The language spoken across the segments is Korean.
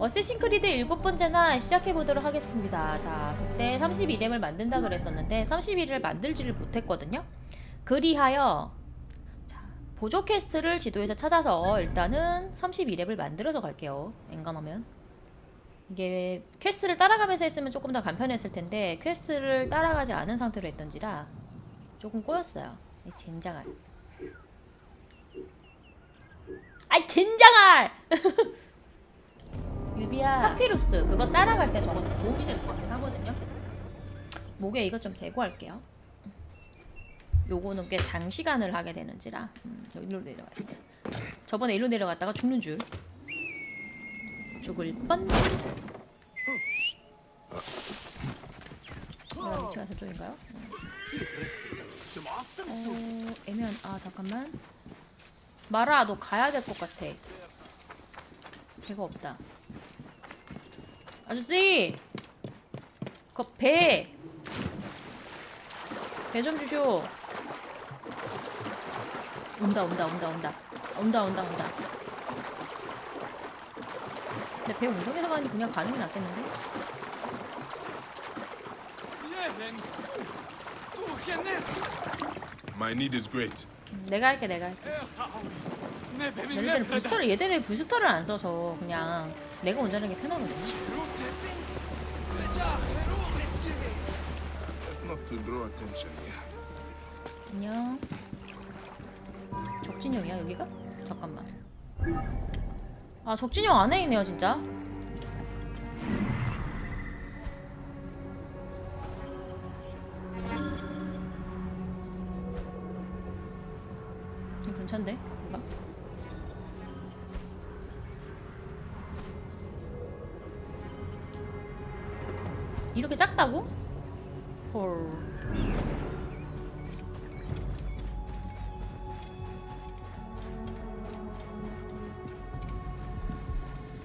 어쌔신 크리드 일곱 번째나 시작해 보도록 하겠습니다. 자, 그때 32렘을 만든다 그랬었는데 31을 만들지를 못했거든요. 그리하여 자, 보조 퀘스트를 지도에서 찾아서 일단은 32렙을 만들어서 갈게요. 엔간하면 이게 퀘스트를 따라가면서 했으면 조금 더 간편했을 텐데 퀘스트를 따라가지 않은 상태로 했던지라 조금 꼬였어요. 이 젠장할. 아이 젠장할! 유비야 파피루스 그거 따라갈 때 저거 도움이 될것 같긴 하거든요. 목에 이것 좀 대고 할게요. 요거는 꽤 장시간을 하게 되는지라 음, 저 일로 내려가야 돼. 저번에 일로 내려갔다가 죽는 줄 죽을 뻔. 내가 위치가 저쪽인가요? 어, 애매한. 아 잠깐만. 마라 너 가야 될 것 같아. 배가 없다. 아저씨, 그 배. 배 좀 주쇼. 온다 온다 온다 온다 온다 온다 온다. 근데 배 운동해서 가는데 그냥 가는 게 낫겠는데? My need is great. 음, 내가 할게 내가 할게. 얘네들은 부스터를 얘네들 부스터를 안 써서 그냥 내가 운전하는 게 편하거든. That's not to draw attention here. 안녕. 적진형이야 여기가? 잠깐만. 아 적진형 안에 있네요 진짜. 괜찮대? 뭔가? 이렇게 작다고? 헐.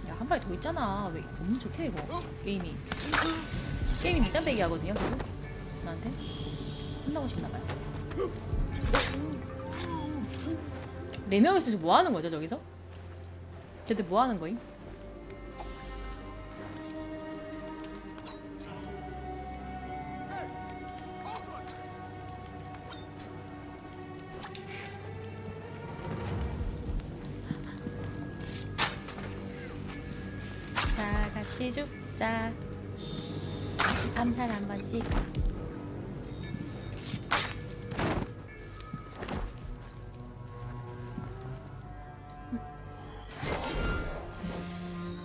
야, 한발더 있잖아. 왜 없는 척해, 이거. 게임이. 게임이 밑장빼기 하거든요, 계속. 나한테. 혼나고 싶나봐요. 네 명이서 지금 뭐 하는 거죠, 저기서? 쟤들 뭐 하는 거임? 죽자. 암살 한 번씩.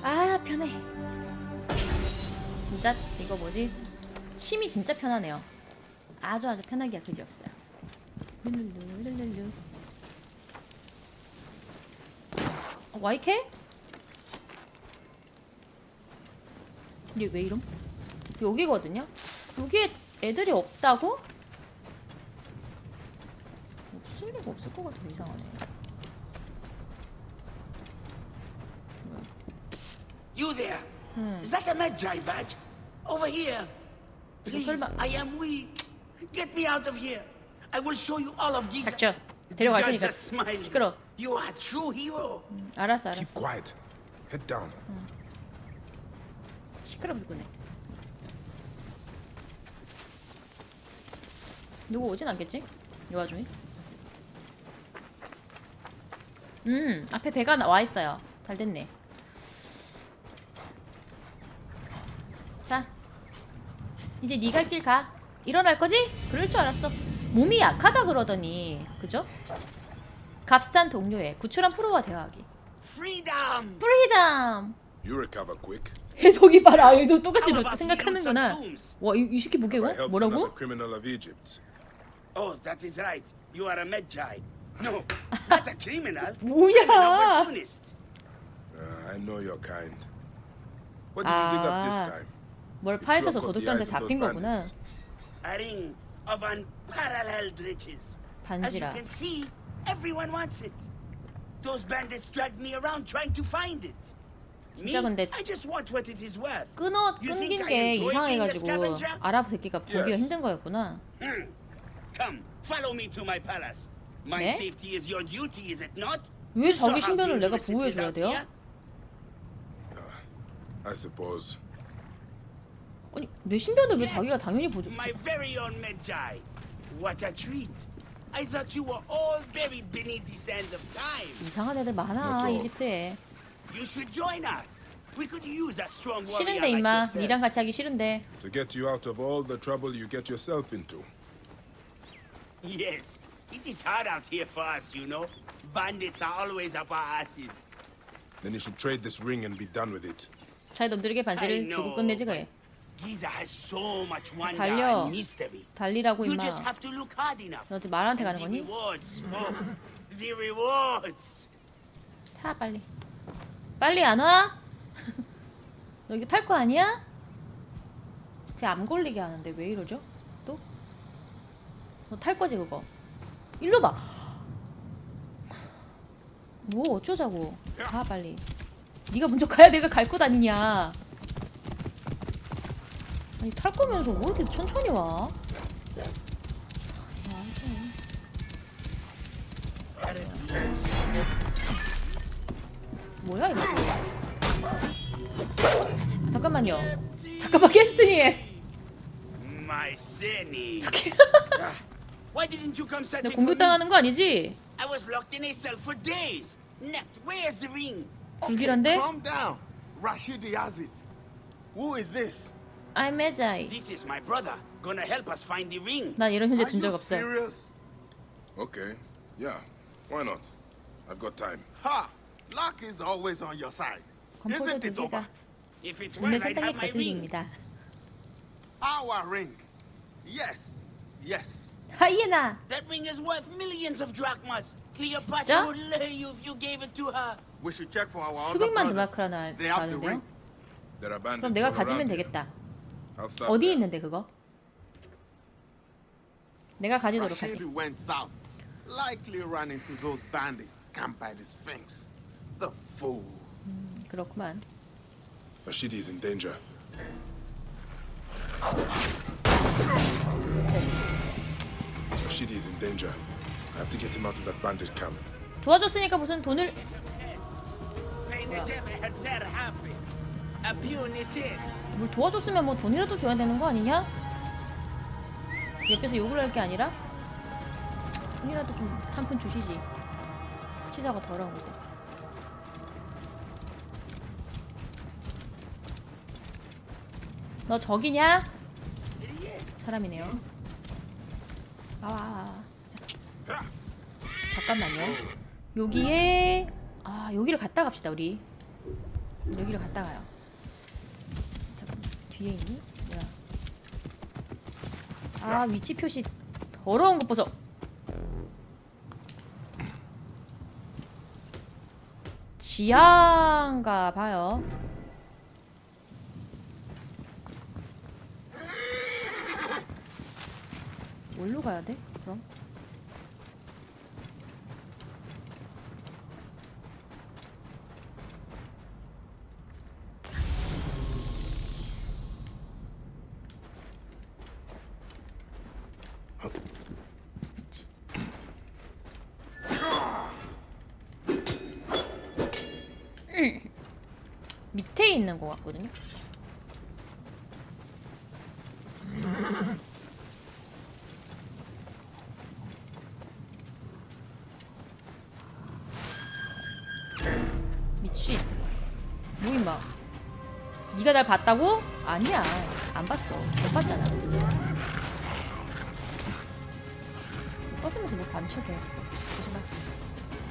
아 편해. 진짜 이거 뭐지? 침이 진짜 편하네요. 아주 아주 편하기가 그지 없어요. 룰루루루루루. 어, YK? 이게 왜 이럼? 여기거든요? 여기에 애들이 없다고? 없을 리가 없을 것 같아 이상하네 You there? 음. Is that a Magi badge? Over here. Please, 설마- I am weak. Get me out of here. I will show you all of these. 닥쳐 데려갈 테니까. 시끄러 You are a true hero. 알았어 Keep 알았어 quiet. Head down. 시끄러 불구네 누구 오진 않겠지? 이 와중에 음 앞에 배가 나와 있어요 잘 됐네 자 이제 네가 길 가 일어날 거지? 그럴 줄 알았어 몸이 약하다 그러더니 그죠? 값싼 동료의 구출한 프로와 대화하기. 프리덤 You recover quick. 해독이 봐라 얘도 똑같이 너 생각하는구나? 와, 이, 이 새끼 I 이거? helped 뭐라고? another criminal of Egypt. Oh, that is right. You are a Magi. No, not a criminal. An 뭐야? opportunist. Uh, I know your kind. What did you dig up this 아. time? 뭘 파헤쳐서 struck up the 도둑들한테 eyes of those 잡힌 거구나. bandits. A ring of unparalleled riches. As you 반지라. can see, everyone wants it. Those bandits dragged me around trying to find it. 진짜 근데 I just want what it is worth. 끊어 끊긴 I 게 이상해가지고? 알아듣기가 보기가. 힘든 거였구나. Hmm. Come, follow me to my palace. My 네? safety is your duty, is it not? 왜 자기 신변을 내가 보호해줘야 돼요? here? I suppose. 아니 내 신변을 왜 자기가 당연히 보죠? My very own Medjai. What a treat. I thought you were all buried beneath the sands of time. 이상한 애들 많아? 이집트에. You should join us. We could use a strong warrior 싫은데 like 임마. yourself. 니랑 같이 하기 싫은데. To get you out of all the trouble you get yourself into. Yes, it is hard out here for us, you know. Bandits are always up our asses. Then you should trade this ring and be done with it. 자기 놈들에게 I 반지를 know, 주고 끝내지 그래. Giza has so much wonder 달려. and mystery. 달리라고 You 임마. just have to look hard enough. 너 지금 말한테 가는 The 거니? rewards. Oh, the rewards. 타 빨리. 빨리 안 와? 너 이거 탈거 아니야? 쟤 암 걸리게 하는데 왜 이러죠? 또? 너 탈 거지 그거? 일로 봐. 뭐 어쩌자고? 가 빨리. 네가 먼저 가야 내가 갈 곳 아니냐? 아니 탈 거면서 왜 이렇게 천천히 와? 뭐야 이거? 잠깐만요. 잠깐만 캐스트님. My Senny. Why didn't you come 나 searching for me? 공격당하는 거 아니지? I was locked in a cell for days. Next, where's the ring? 불길한데? Calm down. Rashidi has it. Who is this? I'm Magi. This is my brother. Gonna help us find the ring. 난 이런 현재 Are 준적 you 없어. serious? Okay. Yeah. Why not? I've got time. Ha! Luck is always on your side. 건포도 Isn't it, 두기가 Oba? If it 눈에 was, I'd 설탕이 have my ring. 거슬립니다. Our ring. Yes. Yes. 하이에나. That ring is worth millions of drachmas. 진짜? Cleopatra would lay you if you gave it to her. We should check for our other 수백만 brothers. 드마크라나 They have the 가는데요? ring. There are bandits 그럼 내가 all 가지면 around here. 되겠다. I'll stop 어디 there. 있는데 그거? 내가 가지도록 하지. Rashidi went south. Likely ran into those bandits camped by the Sphinx. The fool. 그렇구만. Rashidi is in danger. Rashidi is in danger. I have to get him out of that bandit camp. 도와줬으니까 무슨 돈을 뭘 도와줬으면 뭐 돈이라도 줘야 되는 거 아니냐? 옆에서 욕을 할 게 아니라 돈이라도 좀 한 푼 주시지. 치자가 더러운 건 너 적이냐? 사람이네요. 나와. 아, 자. 잠깐만요. 여기에 아 여기를 갔다 갑시다 우리. 여기를 갔다 가요. 잠깐 뒤에 있니? 뭐야? 아 위치 표시 더러운 것 보소. 지하인가 봐요. 뭘로 가야 돼? 그럼? 밑에 있는 것 같거든요. 네가 날 봤다고? 아니야. 안 봤어. 못 봤잖아. 껐으면서 뭐 반척해. 조심하.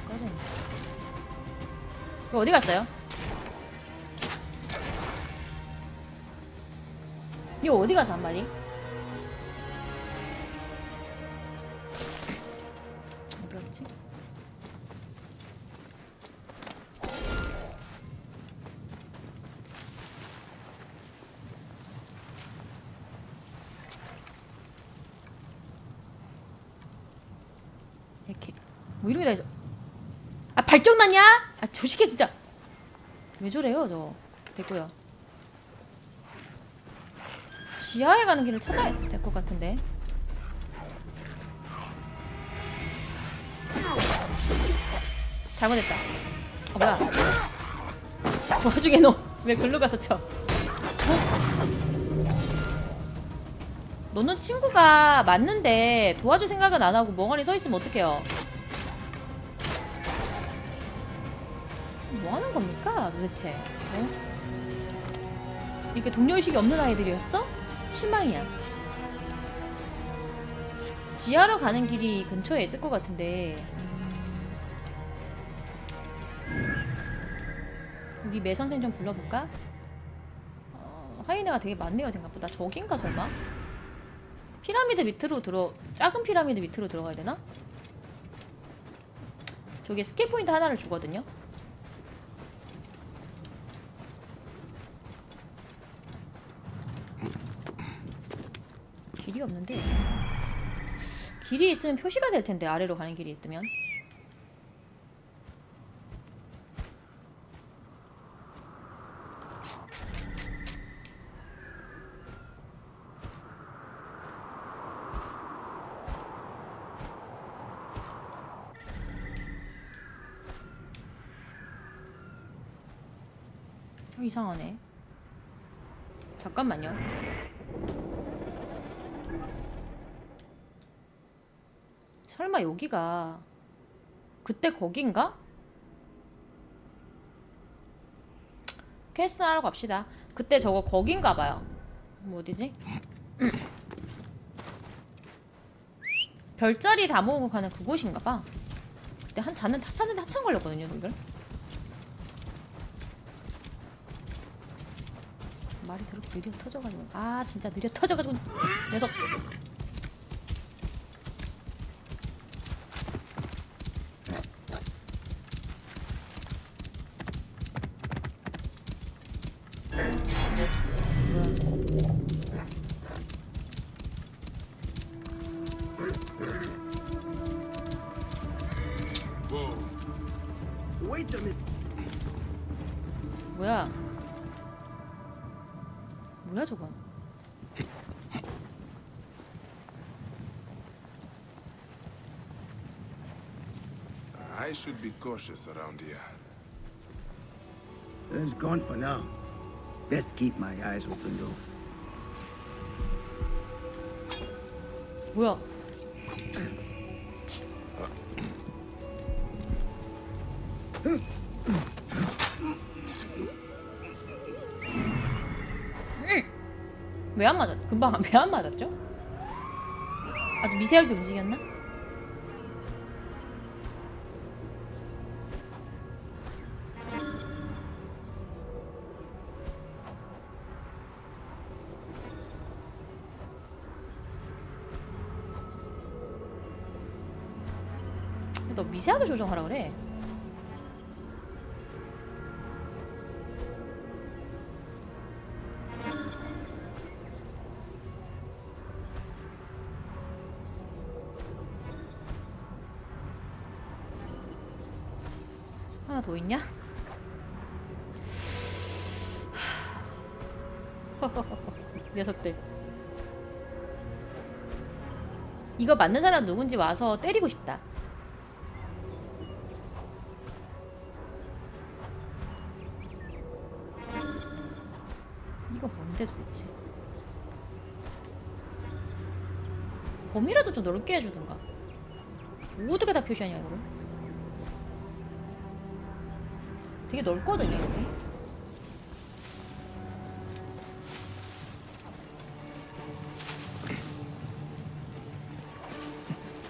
꺼져 있네. 이거 어디 갔어요? 이거 어디 가서 한 마리? 어디 갔지? 이렇게 뭐 이런 게 다 있어. 아 발정 났냐? 아 조식해 진짜. 왜 저래요 저? 됐고요. 지하에 가는 길을 찾아야 될 것 같은데. 잘못했다. 어 뭐야? 그 와중에 너 왜 글로 가서 쳐? 어? 너는 친구가 맞는데 도와줄 생각은 안 하고 멍하니 서 있으면 어떡해요? 도대체? 어? 이렇게 동료의식이 없는 아이들이었어? 실망이야. 지하로 가는 길이 근처에 있을 것 같은데 우리 매 선생 좀 불러볼까? 어, 하이네가 되게 많네요 생각보다 저긴가 설마? 피라미드 밑으로 들어 작은 피라미드 밑으로 들어가야 되나? 저게 스킬 포인트 하나를 주거든요. 없는데 길이 있으면 표시가 될 텐데 아래로 가는 길이 있으면. 어, 이상하네. 잠깐만요 설마 여기가 그때 거긴가? 퀘스트 하러 갑시다. 그때 저거 거긴가 봐요. 뭐 어디지? 별자리 다 모으고 가는 그곳인가 봐. 그때 한 잔은 다 찾는데 한참 걸렸거든요, 이걸. 말이 더럽게 느려 터져가지고 아 진짜 느려 터져가지고 녀석. 뭐야? 뭐야 저건? I should be cautious around here. It's gone for now. Best keep my eyes open though. 뭐야? 왜 안 맞았? 금방 왜 안 맞았죠? 아주 미세하게 움직였나? 너 미세하게 조정하라 그래. 있냐? 녀석들. 이거 맞는 사람 누군지 와서 때리고 싶다. 이거 뭔데 도대체? 범위라도 좀 넓게 해주든가. 어떻게 다 표시하냐 이거? 되게 넓거든요 여기.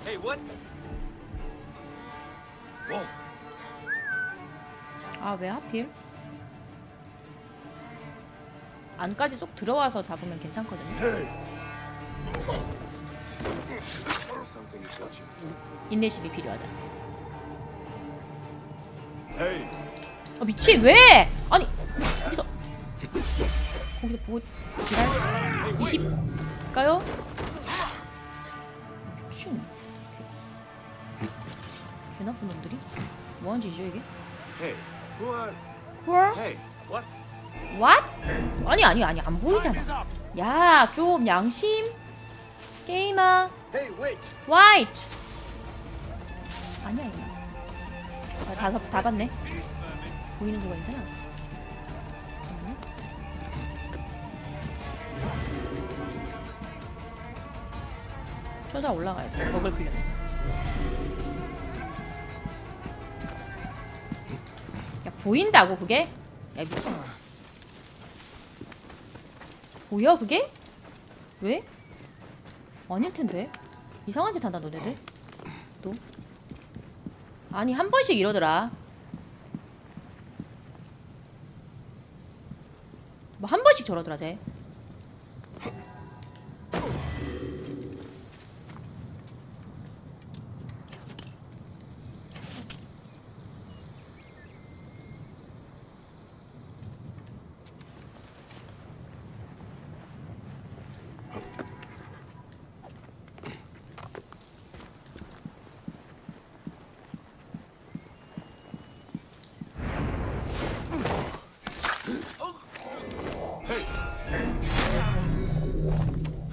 Hey, what? Whoa. 아왜 하필? 안까지 쏙 들어와서 잡으면 괜찮거든요. 인내심이 필요하다. 아 미친 왜? 아니 거기서 거기서 보고 지랄 20가요? 미친 개 나쁜 놈들이 뭐하는 짓이죠 이게? Hey, who are? 헐? Hey, what? What? 아니 아니 아니 안 보이잖아. 야 좀 양심 게임아 Hey, wait! 화이트 아니야 이거 아, 다, 다 봤네 보이는 거가 있잖아. 음. 쳐다 올라가야 돼. 먹을 필요. 야 보인다고 그게? 야 미친놈아. 보여 그게? 왜? 아닐 텐데. 이상한 짓 한다 너네들. 또. 아니 한 번씩 이러더라. 뭐 한 번씩 저러더라 쟤.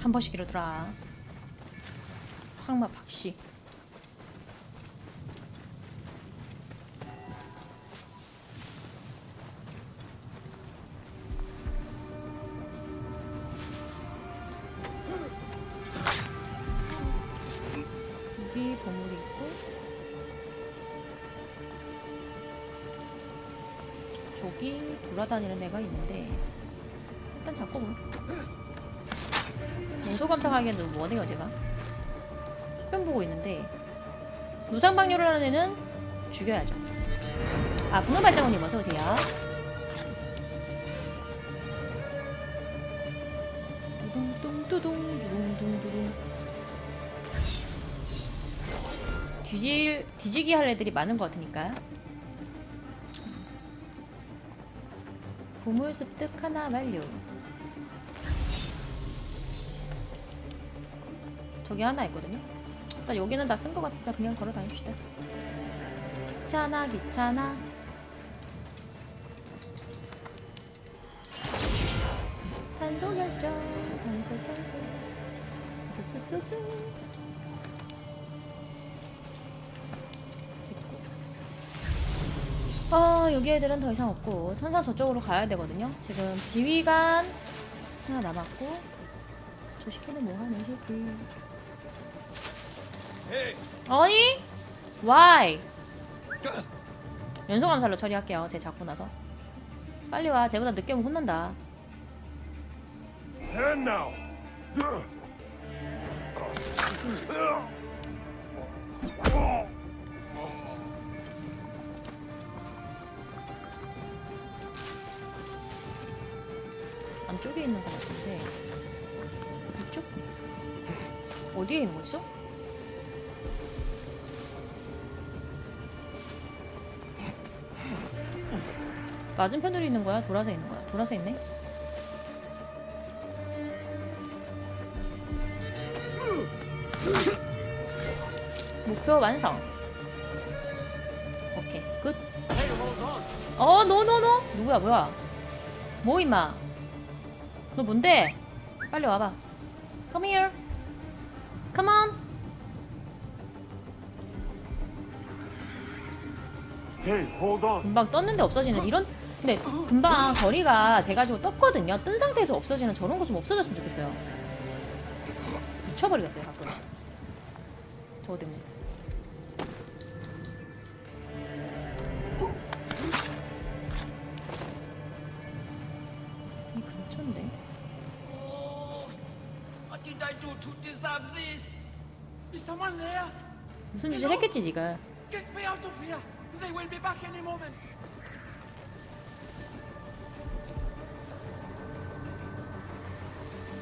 한 번씩 이러더라. 황마 박씨. 너무 뭐네요 제가. 수변 보고 있는데. 노상방뇨를 하는 애는 죽여야죠. 아 분노발자국님 어서오세요. 두둥둥두둥 두둥둥두둥. 뒤질 뒤지기 할 애들이 많은 것 같으니까. 보물 습득 하나 완료 저기 하나 있거든요. 일단 여기는 다 쓴 것 같으니까 그냥 걸어 다닙시다. 귀찮아, 귀찮아. 탄소 결정, 탄소 탄소. 쏘쏘쏘. 아 여기 애들은 더 이상 없고 천상 저쪽으로 가야 되거든요. 지금 지휘관 하나 남았고 저 시키는 뭐하네 이 새끼. 아니? Why? 연속 암살로 처리할게요. 쟤 잡고 나서. 빨리 와. 쟤보다 늦게 오면 혼난다. 안쪽에 있는 것 같은데. 이쪽? 어디에 있는 거죠? 맞은편으로 있는 거야? 돌아서 있는 거야? 돌아서 있네? 목표 완성. 오케이 끝. 어, 노노노. 누구야, 뭐야? 뭐 임마? 너 뭔데? 빨리 와봐. Come here. Come on. Hey, hold on. 금방 떴는데 없어지는 이런. 근데 금방 거리가 돼가지고 떴거든요. 뜬 상태에서 없어지는 저런 거 좀 없어졌으면 좋겠어요. 미쳐버리겠어요 가끔. 저거 때문에. 이 근처인데. 무슨 짓을 했겠지 네가.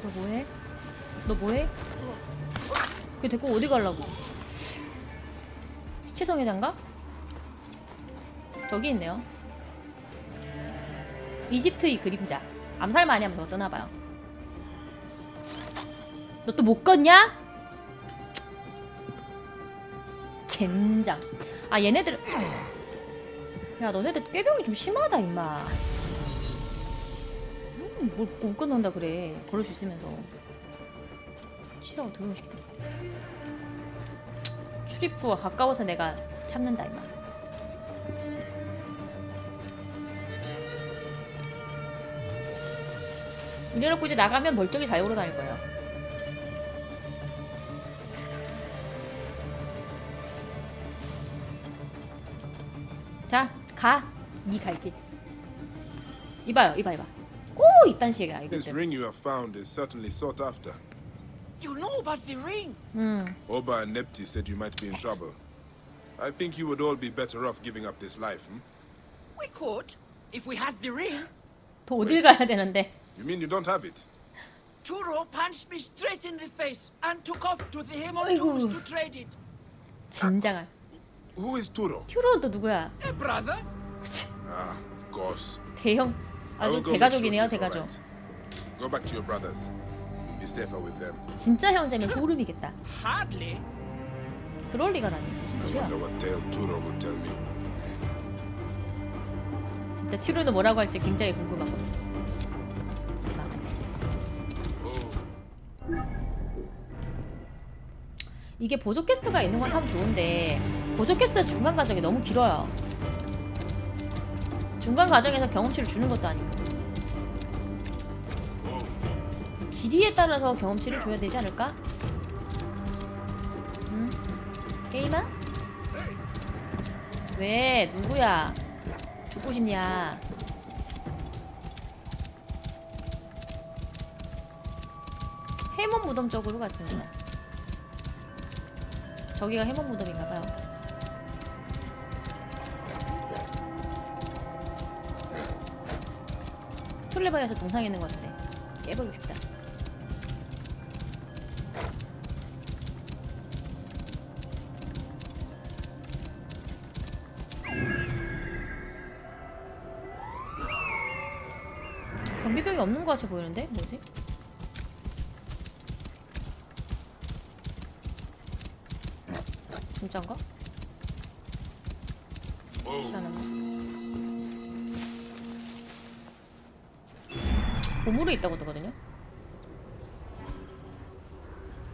너 뭐해? 너 뭐해? 걔 데리고 어디 가려고? 시체성의 장가? 저기 있네요. 이집트의 그림자. 암살 많이 하면 너 떠나봐요. 너 또 못 걷냐? 젠장. 아 얘네들. 야 너네들 꾀병이 좀 심하다 임마. 뭐, 뭘못 끝난다 그래 걸을 수 있으면서 치다가 도용시키다 출입구가 가까워서 내가 참는다 이마 이래놓고 이제 나가면 멀쩡히 잘 걸어 다닐 거예요 자, 가. 니 갈게. 이봐요, 이봐, 이봐. 꼭 이딴 식이야, This 이것들. ring you have found is certainly sought after. You know about the ring? 음, Oba and Nepti said you might be in trouble. I think you would all be better off giving up this life, hmm? We could, if we had the ring. 더 어딜 가야 되는데. You mean you don't have it? Turo punched me straight in the face and took off to the Hemon 아이고. Tombs to trade it. 진작아. Who is Turo? 튜로는 또 누구야? A brother? Ah, of course. 대형. 아주 대가족이네요, 대가족. Go back to your brothers. Be safer with them. 진짜 형제면 소름이겠다. Hardly. 그럴 리가라니. I 무슨 wonder what tale Turo will tell me. 진짜 튜로는 뭐라고 할지 굉장히 궁금하고. 이게 보조 퀘스트가 있는 건 참 좋은데 보조 퀘스트 중간 과정이 너무 길어요. 중간 과정에서 경험치를 주는 것도 아니고 길이에 따라서 경험치를 줘야 되지 않을까? 응? 게임아? 왜 누구야? 죽고 싶냐? 해몬 무덤 쪽으로 갔습니다. 저기가 해몬 무덤인가봐요. 툴레바이어서 동상에 있는 것 같은데 깨버리고 싶다. 경비병이 없는 것 같이 보이는데 뭐지? 진짠가? 희한하 보물이 있다고 그러거든요.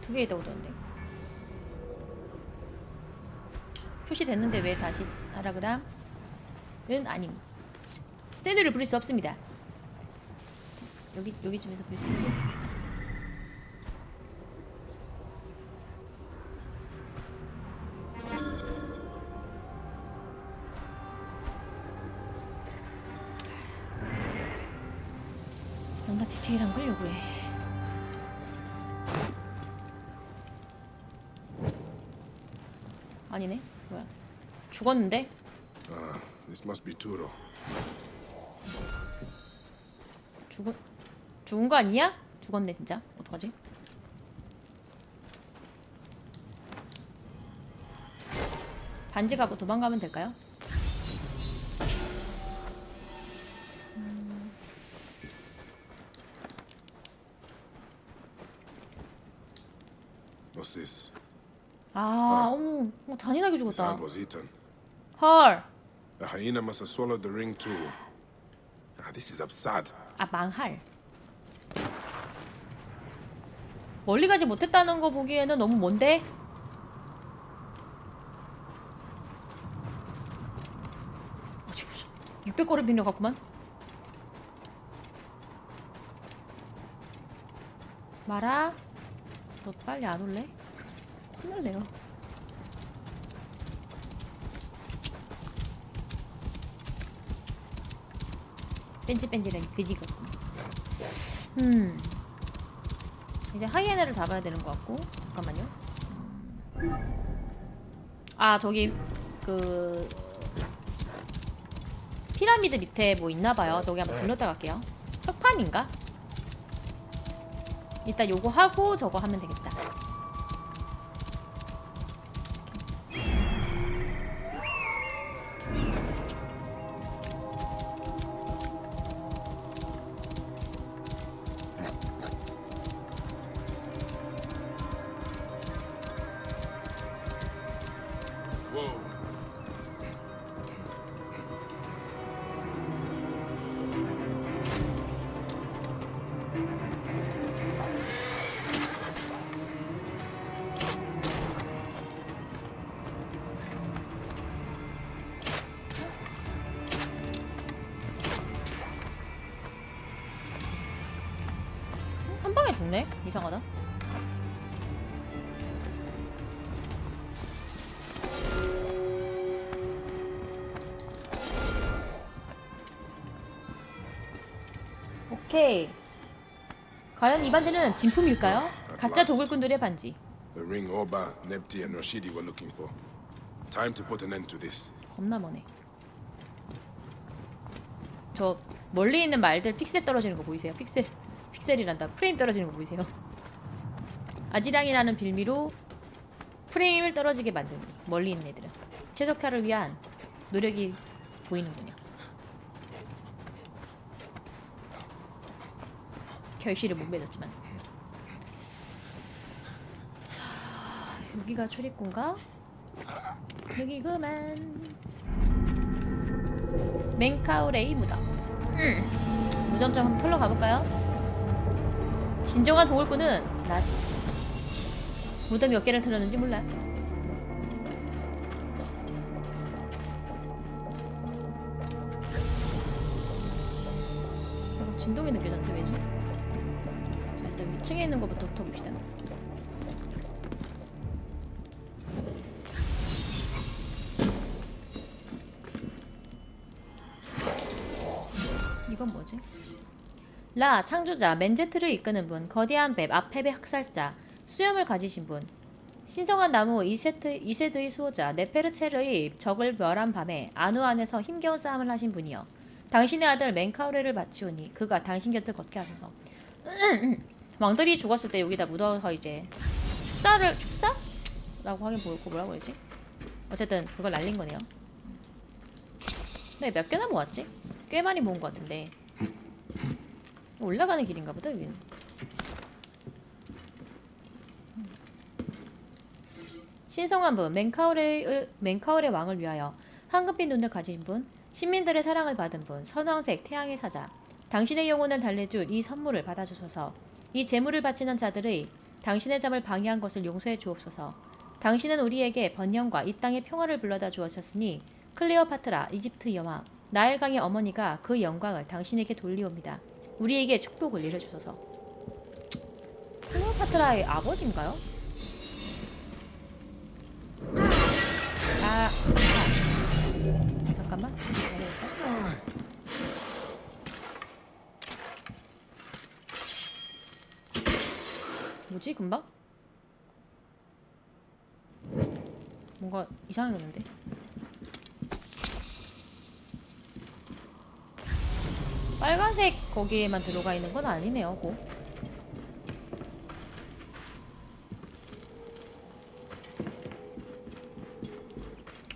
두 개 있다고 그러는데. 표시됐는데 왜 다시 하라? 은 아님. 샌드를 부릴 수 없습니다. 여기 여기쯤에서 볼수 있지? 죽었는데? Ah, this must be Turo. 죽은 죽은 거 아니야? 죽었네 진짜. 어떡하지? 반지 가고 도망가면 될까요? What's this? 아, 어머, 어, 잔인하게 죽었다. hand was eaten. 헐. The hyena must have swallowed the ring too. Ah, this is absurd. 아, 망할. 멀리 가지 못했다는 거 보기에는 너무 먼데? 아주 600걸음 빙려 같구만. 마라, 너 빨리 안 올래? 혼날래요. 뺀질뺀질하니 그지 같군. 음. 이제 하이에나를 잡아야 되는 것 같고 잠깐만요. 아 저기 그 피라미드 밑에 뭐 있나봐요. 저기 한번 들렀다 갈게요. 석판인가? 이따 요거 하고 저거 하면 되겠다. 이상하다. 오케이. 과연 이 반지는 진품일까요? 가짜 도굴꾼들의 반지. The ring Oba, Nepti, and Rashidi were looking for. Time to put an end to this. 겁나 머네. 저 멀리 있는 말들 픽셀 떨어지는 거 보이세요? 픽셀 픽셀이란다. 프레임 떨어지는 거 보이세요? 아지랑이라는 빌미로 프레임을 떨어지게 만든 멀리 있는 애들은 최적화를 위한 노력이 보이는군요. 결실을 못 맺었지만. 자, 여기가 출입구인가? 여기 그만 맹카우레이 무덤 음. 무덤점 한번 털러 가볼까요? 진정한 도굴꾼은 나지 무덤 몇 개를 털었는지 몰라 어, 진동이 느껴졌는데 왜지? 자 일단 위층에 있는 것부터 봅시다 이건 뭐지? 라 창조자 맨제트를 이끄는 분 거대한 뱀 아페베 학살자 수염을 가지신 분. 신성한 나무 이세트 이세드의 수호자 네페르체르의 적을 멸한 밤에 아누 안에서 힘겨운 싸움을 하신 분이여 당신의 아들 멘카우레를 바치오니 그가 당신 곁을 걷게 하소서. 왕들이 죽었을 때 여기다 묻어서 이제 축사를 축사? 라고 하긴 뭐고 뭐라고 해야지? 어쨌든 그걸 날린 거네요. 네, 몇 개나 모았지? 꽤 많이 모은 것 같은데. 올라가는 길인가 보다 여기는 신성한 분 맹카오레의 맹카오레 왕을 위하여 황금빛 눈을 가진 분 시민들의 사랑을 받은 분 선왕색 태양의 사자 당신의 영혼을 달래줄 이 선물을 받아주소서 이 재물을 바치는 자들의 당신의 잠을 방해한 것을 용서해 주옵소서 당신은 우리에게 번영과 이 땅의 평화를 불러다 주었으니 클레오파트라 이집트 여왕 나일강의 어머니가 그 영광을 당신에게 돌리옵니다. 우리에게 축복을 이뤄주소서. 클레오파트라의 아버지인가요? 아, 아. 잠깐만. 기다려볼까? 뭐지 금방? 뭔가 이상해졌는데? 빨간색 거기에만 들어가 있는 건 아니네요, 고.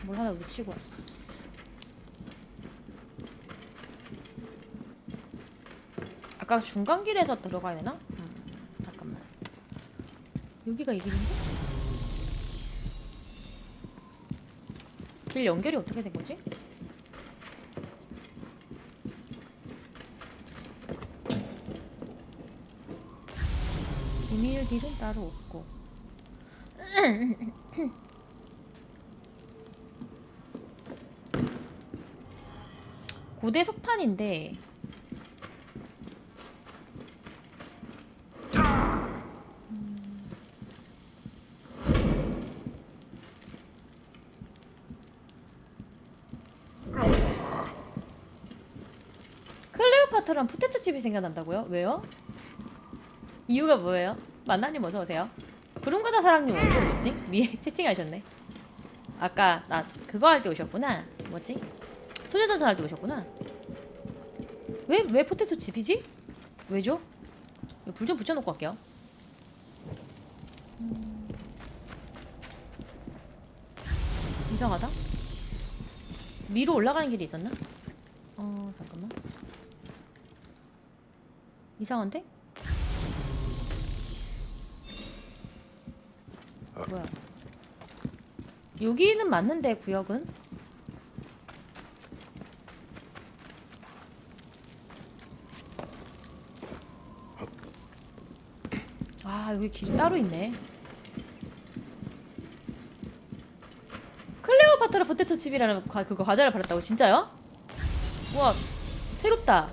뭘 하나 놓치고 왔어. 아까 중간길에서 들어가야 되나? 음, 잠깐만. 여기가 이 길인데? 길 연결이 어떻게 된 거지? 비밀 길은 따로 없고 고대 석판인데 클레오파트라는 포테토 집이 생각난다고요? 왜요? 이유가 뭐예요? 만나님 어서 오세요. 구름과자 사랑님 어디 뭐지? 위에 채팅하셨네. 아까 나 그거 할 때 오셨구나. 뭐지? 소녀전선 할때 오셨구나. 왜 왜 포테토 집이지? 왜죠? 불 좀 붙여놓고 갈게요. 음. 이상하다. 위로 올라가는 길이 있었나? 어 잠깐만. 이상한데? 뭐야? 여기는 맞는데 구역은? 아 여기 길이 따로 있네. 클레오파트라 포테토 칩이라는 과, 그거 과자를 팔았다고 진짜요? 와 새롭다.